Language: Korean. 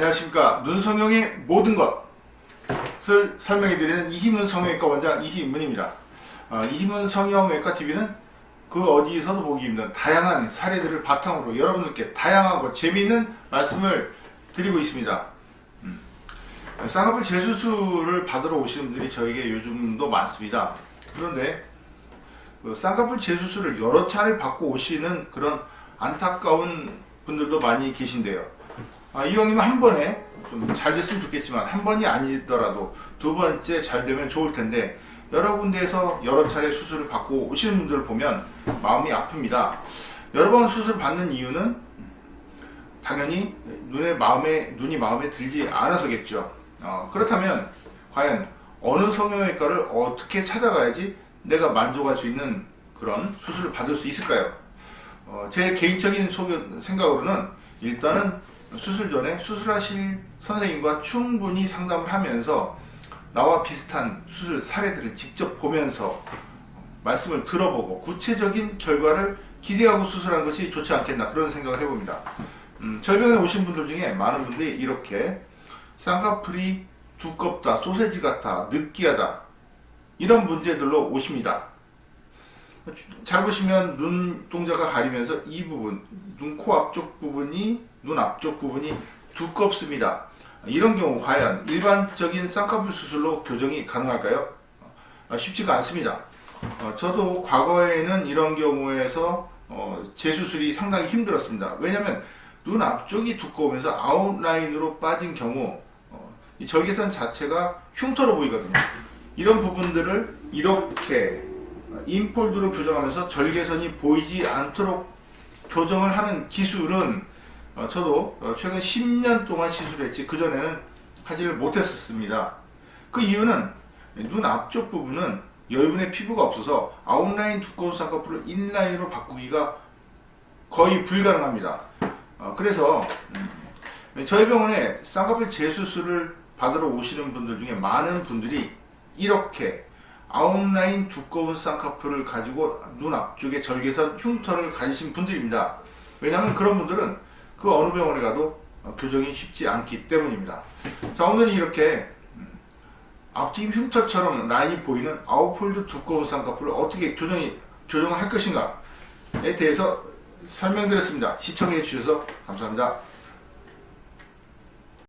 안녕하십니까 눈성형의 모든 것을 설명해드리는 이희문 성형외과 원장 이희문입니다. 어, 이희문 성형외과 TV는 그 어디에서도 보기 힘든 다양한 사례들을 바탕으로 여러분들께 다양하고 재미있는 말씀을 드리고 있습니다. 음, 쌍꺼풀 재수술을 받으러 오시는 분들이 저에게 요즘도 많습니다. 그런데 그 쌍꺼풀 재수술을 여러 차례 받고 오시는 그런 안타까운 분들도 많이 계신데요. 아, 이왕이면 한 번에 좀 잘 됐으면 좋겠지만 한 번이 아니더라도 두 번째 잘 되면 좋을 텐데 여러 군데에서 여러 차례 수술을 받고 오시는 분들을 보면 마음이 아픕니다. 여러 번 수술 받는 이유는 당연히 눈에 마음에 눈이 마음에 들지 않아서겠죠. 어, 그렇다면 과연 어느 성형외과를 어떻게 찾아가야지 내가 만족할 수 있는 그런 수술을 받을 수 있을까요? 어, 제 개인적인 생각으로는 일단은 수술 전에 수술하실 선생님과 충분히 상담을 하면서 나와 비슷한 수술 사례들을 직접 보면서 말씀을 들어보고 구체적인 결과를 기대하고 수술하는 것이 좋지 않겠나 그런 생각을 해봅니다. 음, 저희 병원에 오신 분들 중에 많은 분들이 이렇게 쌍꺼풀이 두껍다, 소세지 같아, 느끼하다 이런 문제들로 오십니다. 잘 보시면 눈동자가 가리면서 이 부분, 눈 코 앞쪽 부분이 눈 앞쪽 부분이 두껍습니다. 이런 경우 과연 일반적인 쌍꺼풀 수술로 교정이 가능할까요? 어, 쉽지가 않습니다. 어, 저도 과거에는 이런 경우에서 어, 재수술이 상당히 힘들었습니다. 왜냐하면 눈 앞쪽이 두꺼우면서 아웃라인으로 빠진 경우 어, 이 절개선 자체가 흉터로 보이거든요. 이런 부분들을 이렇게 인폴드로 교정하면서 절개선이 보이지 않도록 교정을 하는 기술은 어, 저도 어, 최근 10년 동안 시술을 했지 그전에는 하지를 못했었습니다. 그 이유는 눈 앞쪽 부분은 여유분의 피부가 없어서 아웃라인 두꺼운 쌍꺼풀을 인라인으로 바꾸기가 거의 불가능합니다. 어, 그래서 음, 저희 병원에 쌍꺼풀 재수술을 받으러 오시는 분들 중에 많은 분들이 이렇게 아웃라인 두꺼운 쌍꺼풀을 가지고 눈 앞쪽에 절개선 흉터를 가지신 분들입니다. 왜냐하면 그런 분들은 그 어느 병원에 가도 어, 교정이 쉽지 않기 때문입니다. 자 오늘은 이렇게 음, 앞뒤 흉터처럼 라인이 보이는 아웃폴드 두꺼운 쌍꺼풀을 어떻게 교정이 교정을 할 것인가에 대해서 설명드렸습니다. 시청해 주셔서 감사합니다.